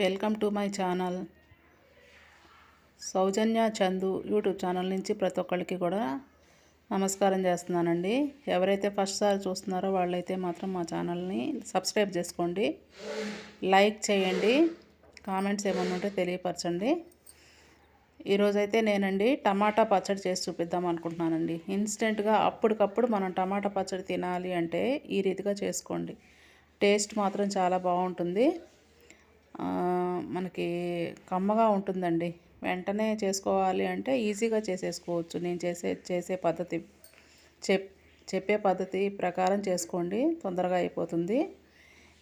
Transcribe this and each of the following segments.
Welcome to my channel. Sowjanya Chandu YouTube channel నుంచి ప్రతి ఒక్కరికి కూడా నమస్కారం చేస్తున్నానండి. ఎవరైతే ఫస్ట్ సారి చూస్తున్నారో వాళ్ళైతే మాత్రం మా ఛానల్ని సబ్స్క్రైబ్ చేసుకోండి. లైక్ చేయండి. కామెంట్స్ ఏమన్నా ఉంటే తెలియపరచండి. ఈరోజైతే నేనండి టమాటా పచ్చడి చేసి చూపిద్దాం అనుకుంటున్నానండి. ఇన్స్టెంట్గా అప్పటికప్పుడు మనం టమాటా పచ్చడి తినాలి అంటే ఈ రీతిగా చేసుకోండి. టేస్ట్ మాత్రం చాలా బాగుంటుంది. మనకి కమ్మగా ఉంటుందండి. వెంటనే చేసుకోవాలి అంటే ఈజీగా చేసేసుకోవచ్చు. నేను చేసే చేసే పద్ధతి చెప్ చెప్పే పద్ధతి ప్రకారం చేసుకోండి. తొందరగా అయిపోతుంది.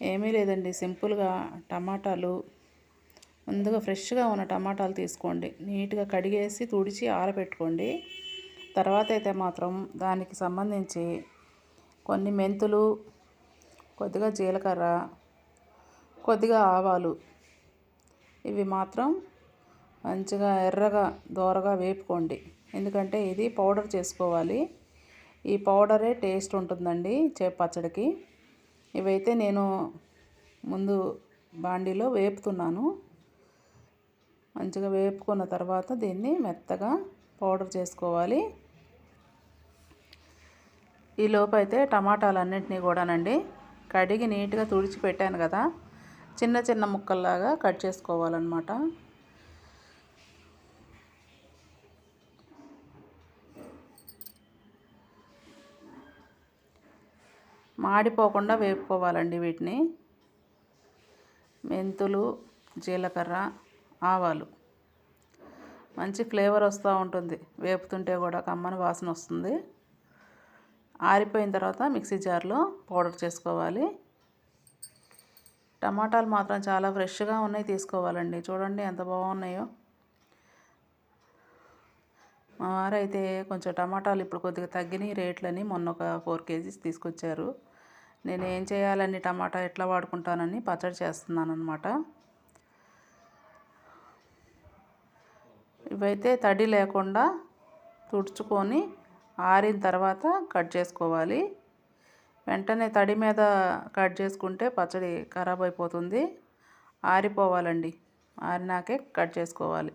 ఏమీ లేదండి. సింపుల్గా టమాటాలు ముందుగా ఫ్రెష్గా ఉన్న టమాటాలు తీసుకోండి. నీట్గా కడిగేసి తుడిచి ఆరబెట్టుకోండి. తర్వాత అయితే మాత్రం దానికి సంబంధించి కొన్ని మెంతులు కొద్దిగా జీలకర్ర కొద్దిగా ఆవాలు. ఇవి మాత్రం మంచిగా ఎర్రగా దోరగా వేపుకోండి. ఎందుకంటే ఇది పౌడర్ చేసుకోవాలి. ఈ పౌడరే టేస్ట్ ఉంటుందండి చేపచ్చడికి ఇవైతే నేను ముందు బాండీలో వేపుతున్నాను. మంచిగా వేపుకున్న తర్వాత దీన్ని మెత్తగా పౌడర్ చేసుకోవాలి. ఈ లోపు అయితే టమాటాలన్నింటినీ కూడానండి కడిగి నీట్గా తుడిచి పెట్టాను కదా. చిన్న చిన్న ముక్కల్లాగా కట్ చేసుకోవాలన్నమాట. మాడిపోకుండా వేపుకోవాలండి వీటిని. మెంతులు జీలకర్ర ఆవాలు. మంచి ఫ్లేవర్ వస్తూ ఉంటుంది. వేపుతుంటే కూడా కమ్మని వాసన వస్తుంది. ఆరిపోయిన తర్వాత మిక్సీ జార్లో పౌడర్ చేసుకోవాలి. టమాటాలు మాత్రం చాలా ఫ్రెష్గా ఉన్నాయి తీసుకోవాలండి. చూడండి ఎంత బాగున్నాయో. మా వారైతే కొంచెం టమాటాలు ఇప్పుడు కొద్దిగా తగ్గినాయి రేట్లని మొన్న ఒక ఫోర్ కేజీస్ తీసుకొచ్చారు. నేను ఏం చేయాలని టమాటా ఎట్లా వాడుకుంటానని పచ్చడి చేస్తున్నాను అనమాట ఇవైతే తడి లేకుండా తుడుచుకొని ఆరిన తర్వాత కట్ చేసుకోవాలి. వెంటనే తడి మీద కట్ చేసుకుంటే పచ్చడి ఖరాబ్ అయిపోతుంది. ఆరిపోవాలండి. ఆరినాకే కట్ చేసుకోవాలి.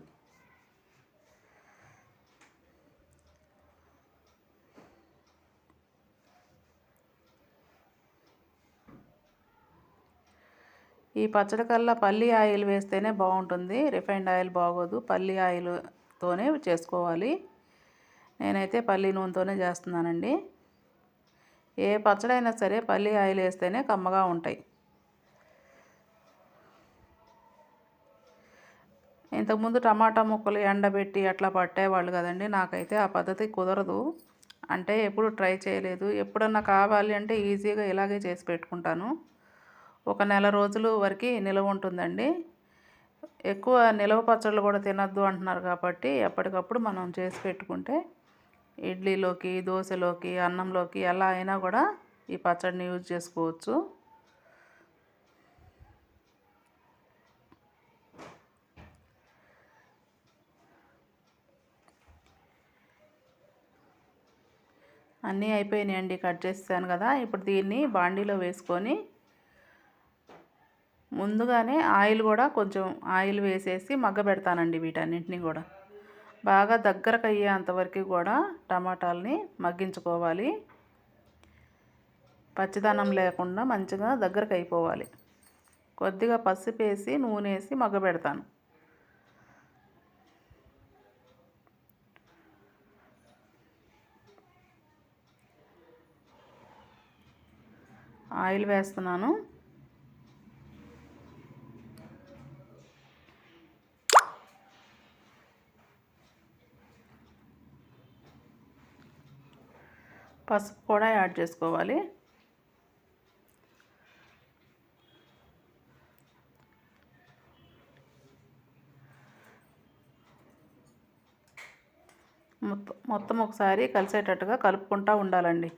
ఈ పచ్చడి కల్లా పల్లి ఆయిల్ వేస్తేనే బాగుంటుంది. రిఫైండ్ ఆయిల్ బాగోదు. పల్లి ఆయిల్తోనే చేసుకోవాలి. నేనైతే పల్లి నూనెతోనే చేస్తున్నానండి. ఏ పచ్చడైనా సరే పల్లి ఆయిల్ వేస్తేనే కమ్మగా ఉంటాయి. ఇంతకుముందు టమాటా ముక్కలు ఎండబెట్టి అట్లా పట్టేవాళ్ళు కదండి. నాకైతే ఆ పద్ధతి కుదరదు. అంటే ఎప్పుడు ట్రై చేయలేదు. ఎప్పుడన్నా కావాలి అంటే ఈజీగా ఇలాగే చేసి పెట్టుకుంటాను. ఒక నెల రోజులు వరకు నిలవ ఉంటుందండి. ఎక్కువ నిలవ పచ్చళ్ళు కూడా తినద్దు అంటున్నారు కాబట్టి ఎప్పటికప్పుడు మనం చేసి పెట్టుకుంటే ఇడ్లీలోకి దోశలోకి అన్నంలోకి ఎలా అయినా కూడా ఈ పచ్చడిని యూజ్ చేసుకోవచ్చు. అన్నీ అయిపోయినాయండి కట్ చేసాను కదా. ఇప్పుడు దీన్ని బాండీలో వేసుకొని ముందుగానే ఆయిల్ కూడా కొంచెం ఆయిల్ వేసేసి మగ్గ పెడతానండి వీటన్నింటినీ కూడా. బాగా దగ్గరకు అయ్యేంతవరకు కూడా టమాటాలని మగ్గించుకోవాలి. పచ్చిదనం లేకుండా మంచిగా దగ్గరకు అయిపోవాలి కొద్దిగా పసుపు వేసి నూనె వేసి మగ్గ పెడతాను ఆయిల్ వేస్తున్నాను. పసుపు కూడా యాడ్ చేసుకోవాలి. మొత్తం మొత్తం ఒకసారి కలిసేటట్టుగా కలుపుకుంటూ ఉండాలండి.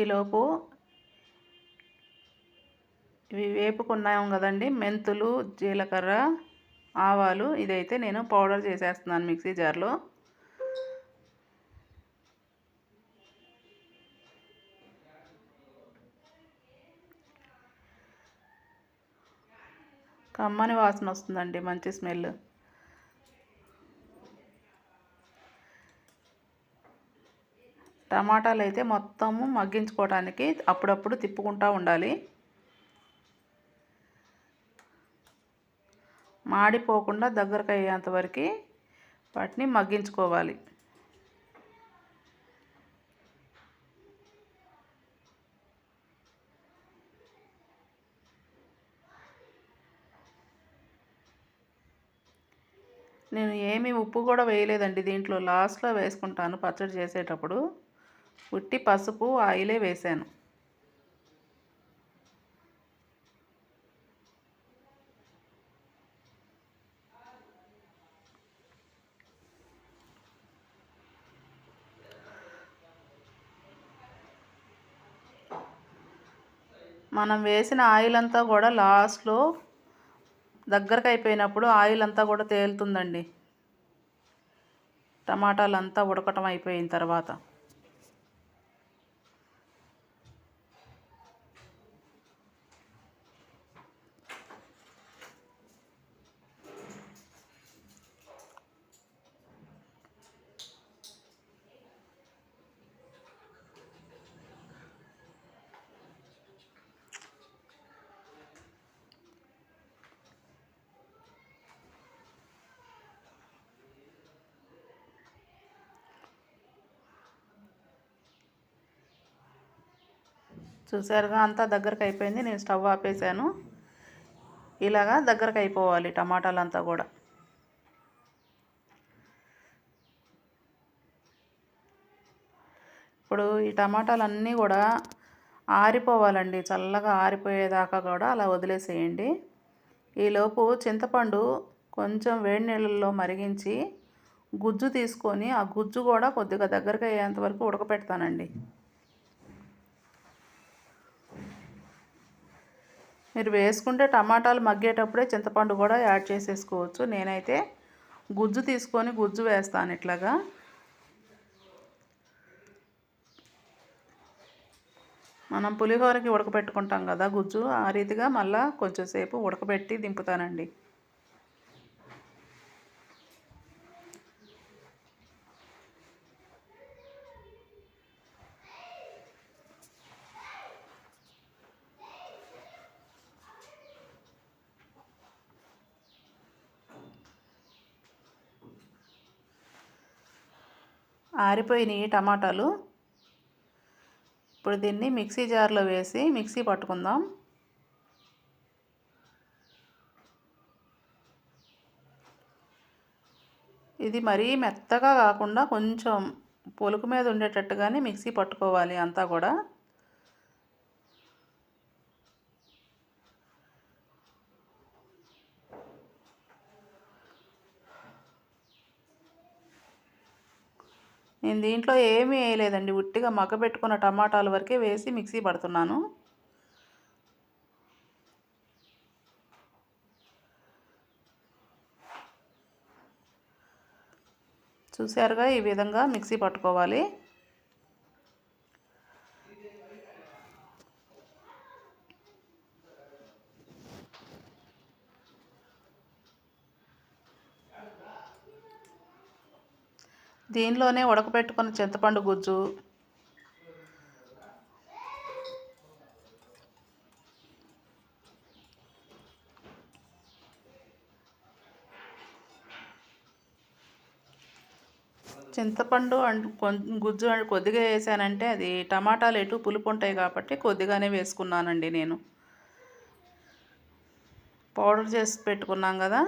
ఈలోపు ఇవి వేపుకున్నాం కదండి. మెంతులు జీలకర్ర ఆవాలు ఇదైతే నేను పౌడర్ చేసేస్తున్నాను మిక్సీ జార్లో. కమ్మని వాసన వస్తుందండి మంచి స్మెల్. టమాటాలు అయితే మొత్తము మగ్గించుకోవడానికి అప్పుడప్పుడు తిప్పుకుంటూ ఉండాలి. మాడిపోకుండా దగ్గరకు అయ్యేంత వరకు వాటిని మగ్గించుకోవాలి. నేను ఏమీ ఉప్పు కూడా వేయలేదండి దీంట్లో. లాస్ట్లో వేసుకుంటాను పచ్చడి చేసేటప్పుడు. ఉట్టి పసుపు ఆయిలే వేసాను మనం వేసిన ఆయిల్ అంతా కూడా లాస్ట్లో దగ్గరకు అయిపోయినప్పుడు ఆయిల్ అంతా కూడా తేలుతుందండి. టమాటాలు అంతా ఉడకటం అయిపోయిన తర్వాత. చూసారుగా అంతా దగ్గరకు అయిపోయింది. నేను స్టవ్ ఆపేసాను ఇలాగా దగ్గరకు అయిపోవాలి టమాటాలు అంతా కూడా. ఇప్పుడు ఈ టమాటాలన్నీ కూడా ఆరిపోవాలండి. చల్లగా ఆరిపోయేదాకా కూడా అలా వదిలేసేయండి. ఈలోపు చింతపండు కొంచెం వేడి నీళ్ళల్లో మరిగించి గుజ్జు తీసుకొని ఆ గుజ్జు కూడా కొద్దిగా దగ్గరకు అయ్యేంత వరకు ఉడకపెడతానండి. మీరు వేసుకుంటే టమాటాలు మగ్గేటప్పుడే చింతపండు కూడా యాడ్ చేసేసుకోవచ్చు. నేనైతే గుజ్జు తీసుకొని గుజ్జు వేస్తాను ఇట్లాగా. మనం పులిహోరకి ఉడకబెట్టుకుంటాం కదా గుజ్జు. ఆ రీతిగా మళ్ళీ కొంచెంసేపు ఉడకబెట్టి దింపుతానండి. ఆరిపోయినాయి టమాటాలు. ఇప్పుడు దీన్ని మిక్సీ జార్లో వేసి మిక్సీ పట్టుకుందాం. ఇది మరీ మెత్తగా కాకుండా కొంచెం పొలుకు మీద ఉండేటట్టుగానే మిక్సీ పట్టుకోవాలి అంతా కూడా. నేను దీంట్లో ఏమీ వేయలేదండి. ఉట్టిగా మగ్గబెట్టుకున్న టమాటాల వరకే వేసి మిక్సీ పడుతున్నాను. చూసారుగా ఈ విధంగా మిక్సీ పట్టుకోవాలి. దీనిలోనే ఉడకపెట్టుకున్న చింతపండు గుజ్జు. చింతపండు అండ్ గుజ్జు అండ్ కొద్దిగా వేసానంటే అది టమాటాలు ఎటు పులుపు ఉంటాయి కాబట్టి కొద్దిగానే వేసుకున్నానండి నేను. పౌడర్ చేసి పెట్టుకున్నాం కదా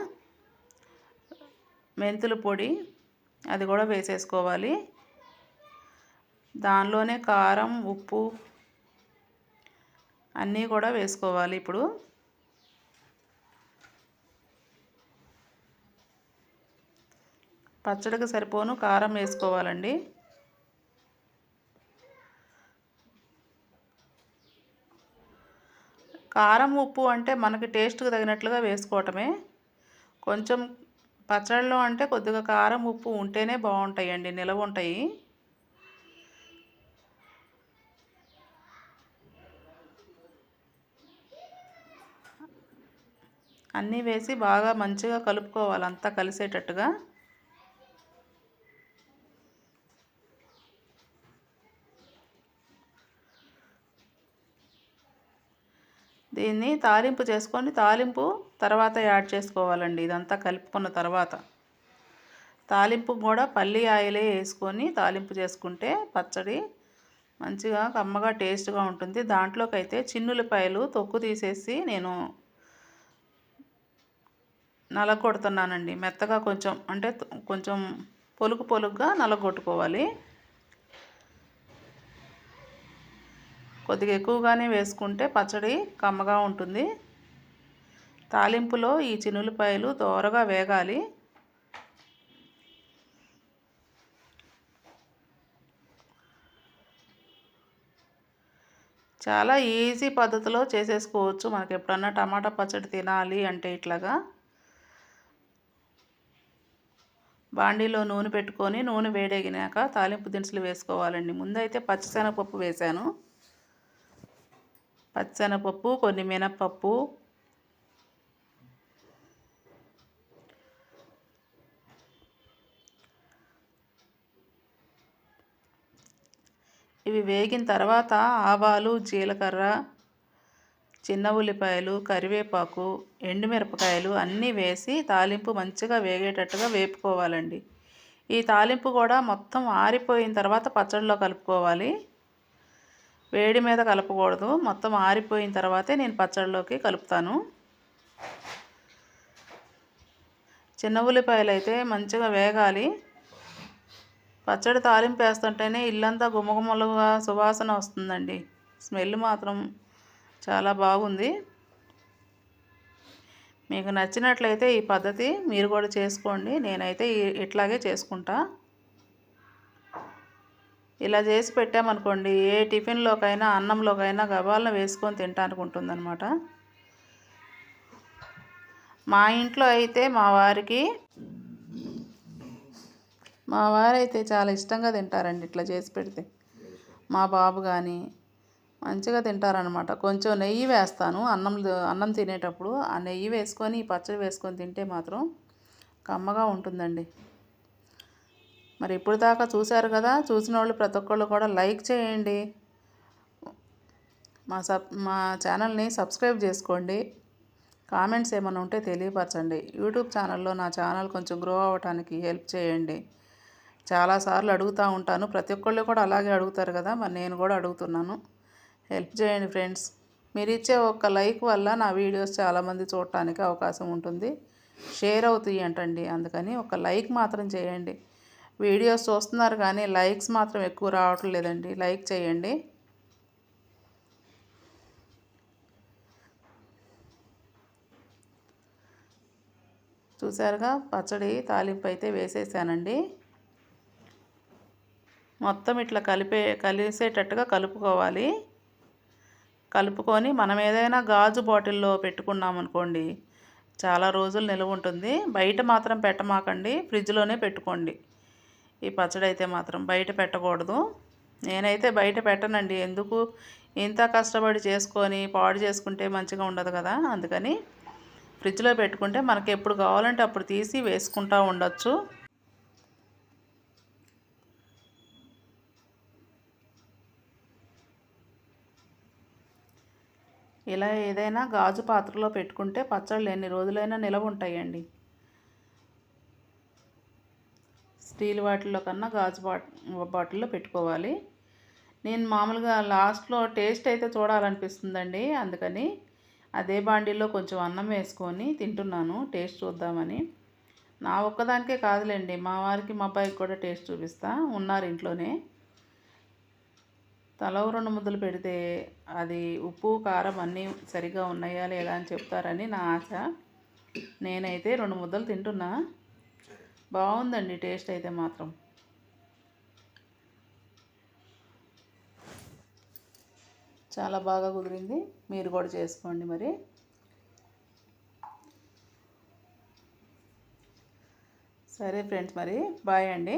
మెంతుల పొడి అది కూడా వేసేసుకోవాలి. దానిలోనే కారం ఉప్పు అన్నీ కూడా వేసుకోవాలి ఇప్పుడు. పచ్చడికి సరిపోను కారం వేసుకోవాలండి. కారం ఉప్పు అంటే మనకి టేస్ట్కి తగినట్లుగా వేసుకోవటమే. కొంచెం పచ్చళ్ళు అంటే కొద్దిగా కారం ఉప్పు ఉంటేనే బాగుంటాయండి. నిలవ ఉంటాయి. అన్నీ వేసి బాగా మంచిగా కలుపుకోవాలి అంతా కలిసేటట్టుగా. దీన్ని తాలింపు చేసుకొని తాలింపు తర్వాత యాడ్ చేసుకోవాలండి. ఇదంతా కలుపుకున్న తర్వాత తాలింపు కూడా పల్లి ఆయిలే వేసుకొని తాలింపు చేసుకుంటే పచ్చడి మంచిగా కమ్మగా టేస్ట్గా ఉంటుంది. దాంట్లోకి అయితే చిన్నులపాయలు తొక్కు తీసేసి నేను నలగొడుతున్నానండి. మెత్తగా కొంచెం అంటే కొంచెం పొలుగు పొలుగ్గా నలగొట్టుకోవాలి. కొద్దిగా ఎక్కువగానే వేసుకుంటే పచ్చడి కమ్మగా ఉంటుంది. తాలింపులో ఈ చినులపాయలు దోరగా వేగాలి. చాలా ఈజీ పద్ధతిలో చేసేసుకోవచ్చు. మనకి ఎప్పుడన్నా టమాటా పచ్చడి తినాలి అంటే ఇట్లాగా. బాండీలో నూనె పెట్టుకొని నూనె వేడెగినాక తాలింపు దినుసులు వేసుకోవాలండి. ముందైతే పచ్చిశనగపప్పు వేశాను. పచ్చిశనగపప్పు కొన్ని మినప్పప్పు ఇవి వేగిన తర్వాత ఆవాలు జీలకర్ర చిన్న ఉల్లిపాయలు కరివేపాకు ఎండుమిరపకాయలు అన్నీ వేసి తాలింపు మంచిగా వేగేటట్టుగా వేపుకోవాలండి. ఈ తాలింపు కూడా మొత్తం ఆరిపోయిన తర్వాత పచ్చడిలో కలుపుకోవాలి. వేడి మీద కలపకూడదు. మొత్తం ఆరిపోయిన తర్వాతే నేను పచ్చడిలోకి కలుపుతాను. చిన్న ఉల్లిపాయలు అయితే మంచిగా వేగాలి. పచ్చడి తాలింపు వేస్తుంటేనే ఇల్లంతా గుమగుమలుగా సువాసన వస్తుందండి. స్మెల్ మాత్రం చాలా బాగుంది. మీకు నచ్చినట్లయితే ఈ పద్ధతి మీరు కూడా చేసుకోండి. నేనైతే ఇట్లాగే చేసుకుంటా. ఇలా చేసి పెట్టామనుకోండి ఏ టిఫిన్లోకైనా అన్నంలోకైనా గబాలను వేసుకొని తింటానికి ఉంటుందన్నమాట మా ఇంట్లో అయితే మా వారికి మా వారైతే చాలా ఇష్టంగా తింటారండి ఇట్లా చేసి పెడితే. మా బాబు కానీ మంచిగా తింటారనమాట కొంచెం నెయ్యి వేస్తాను. అన్నం అన్నం తినేటప్పుడు ఆ నెయ్యి వేసుకొని పచ్చడి వేసుకొని తింటే మాత్రం కమ్మగా ఉంటుందండి. మరి ఇప్పుడు దాకా చూశారు కదా చూసిన వాళ్ళు ప్రతి ఒక్కళ్ళు కూడా లైక్ చేయండి. మా సబ్ మా ఛానల్ని సబ్స్క్రైబ్ చేసుకోండి. కామెంట్స్ ఏమైనా ఉంటే తెలియపరచండి. యూట్యూబ్ ఛానల్లో నా ఛానల్ కొంచెం గ్రో అవ్వటానికి హెల్ప్ చేయండి. చాలాసార్లు అడుగుతూ ఉంటాను. ప్రతి ఒక్కళ్ళు కూడా అలాగే అడుగుతారు కదా! మరి నేను కూడా అడుగుతున్నాను. హెల్ప్ చేయండి ఫ్రెండ్స్. మీరు ఇచ్చే ఒక్క లైక్ వల్ల నా వీడియోస్ చాలామంది చూడటానికి అవకాశం ఉంటుంది. షేర్ అవుతాయి అంటండి. అందుకని ఒక లైక్ మాత్రం చేయండి. వీడియోస్ చూస్తున్నారు కానీ లైక్స్ మాత్రం ఎక్కువ రావటం లేదండి. లైక్ చేయండి. చూసారుగా పచ్చడి తాలింపు అయితే వేసేసానండి. మొత్తం ఇట్లా కలిపే కలిసేటట్టుగా కలుపుకోవాలి. కలుపుకొని మనం ఏదైనా గాజు బాటిల్లో పెట్టుకున్నాం అనుకోండి చాలా రోజులు నిలువ ఉంటుంది. బయట మాత్రం పెట్టమాకండి ఫ్రిడ్జ్లోనే పెట్టుకోండి. ఈ పచ్చడి అయితే మాత్రం బయట పెట్టకూడదు. నేనైతే బయట పెట్టనండి. ఎందుకు? ఇంత కష్టపడి చేసుకొని పాడు చేసుకుంటే మంచిగా ఉండదు కదా. అందుకని ఫ్రిడ్జ్లో పెట్టుకుంటే మనకి ఎప్పుడు కావాలంటే అప్పుడు తీసి వేసుకుంటూ ఉండొచ్చు. ఇలా ఏదైనా గాజు పాత్రలో పెట్టుకుంటే పచ్చళ్ళు ఎన్ని రోజులైనా నిలవ ఉంటాయండి. స్టీల్ వాటిల్లో కన్నా గాజు బాటిల్లో పెట్టుకోవాలి. నేను మామూలుగా లాస్ట్లో టేస్ట్ అయితే చూడాలనిపిస్తుందండి. అందుకని అదే బాండీలో కొంచెం అన్నం వేసుకొని తింటున్నాను. టేస్ట్ చూద్దామని. నా ఒక్కదానికే కాదులేండి. మా వారికి మా అబ్బాయికి కూడా టేస్ట్ చూపిస్తా. ఉన్నారు ఇంట్లోనే. తల రెండు ముద్దలు పెడితే అది ఉప్పు కారం అన్నీ సరిగా ఉన్నాయా లేదా అని చెప్తారని నా ఆశ. నేనైతే రెండు ముద్దలు తింటున్నా. బాగుందండి టేస్ట్ అయితే మాత్రం. చాలా బాగా కుదిరింది. మీరు కూడా చేసుకోండి మరి. సరే ఫ్రెండ్స్ మరి బాయ్ అండి.